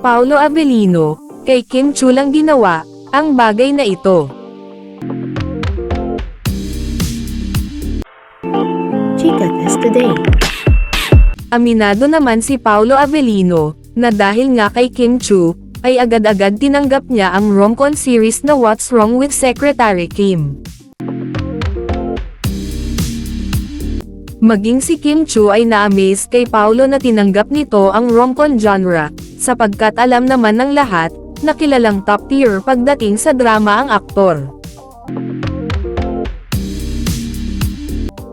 Paulo Avellino, kay Kim Chu lang ginawa, ang bagay na ito. Chica Test Today. Aminado naman si Paulo Avellino, na dahil nga kay Kim Chu, ay agad-agad tinanggap niya ang rom-com series na What's Wrong with Secretary Kim. Maging si Kim Chu ay na-amaze kay Paulo na tinanggap nito ang rom-com genre, sapagkat alam naman ng lahat, na kilalang top tier pagdating sa drama ang aktor.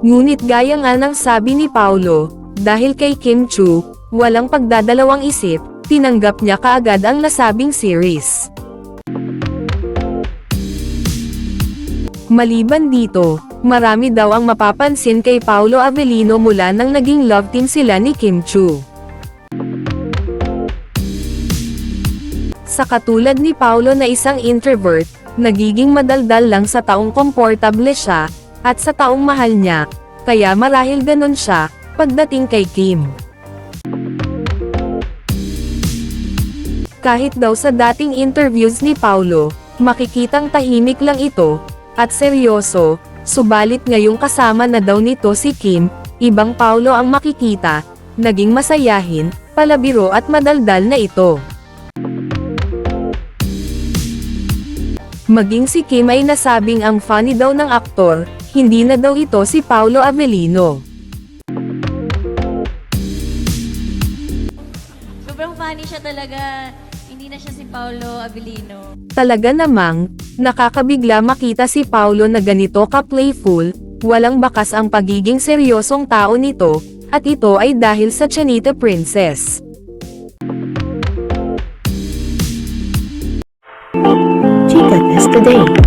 Ngunit gaya nga ng sabi ni Paulo, dahil kay Kim Chu, walang pagdadalawang isip, tinanggap niya kaagad ang nasabing series. Maliban dito, marami daw ang mapapansin kay Paulo Avellino mula nang naging love team sila ni Kim Chu. Sa katulad ni Paulo na isang introvert, nagiging madaldal lang sa taong komportable siya, at sa taong mahal niya, kaya marahil ganon siya, pagdating kay Kim. Kahit daw sa dating interviews ni Paulo, makikitang tahimik lang ito, at seryoso, subalit ngayong kasama na daw nito si Kim, ibang Paulo ang makikita, naging masayahin, palabiro at madaldal na ito. Maging si Kim ay nasabing ang funny daw ng aktor, hindi na daw ito si Paulo Avellino. Sobrang funny siya talaga. Hindi na siya si Paolo Avellino. Talaga namang, nakakabigla makita si Paulo na ganito ka-playful, walang bakas ang pagiging seryosong tao nito, at ito ay dahil sa Chanita Princess. day.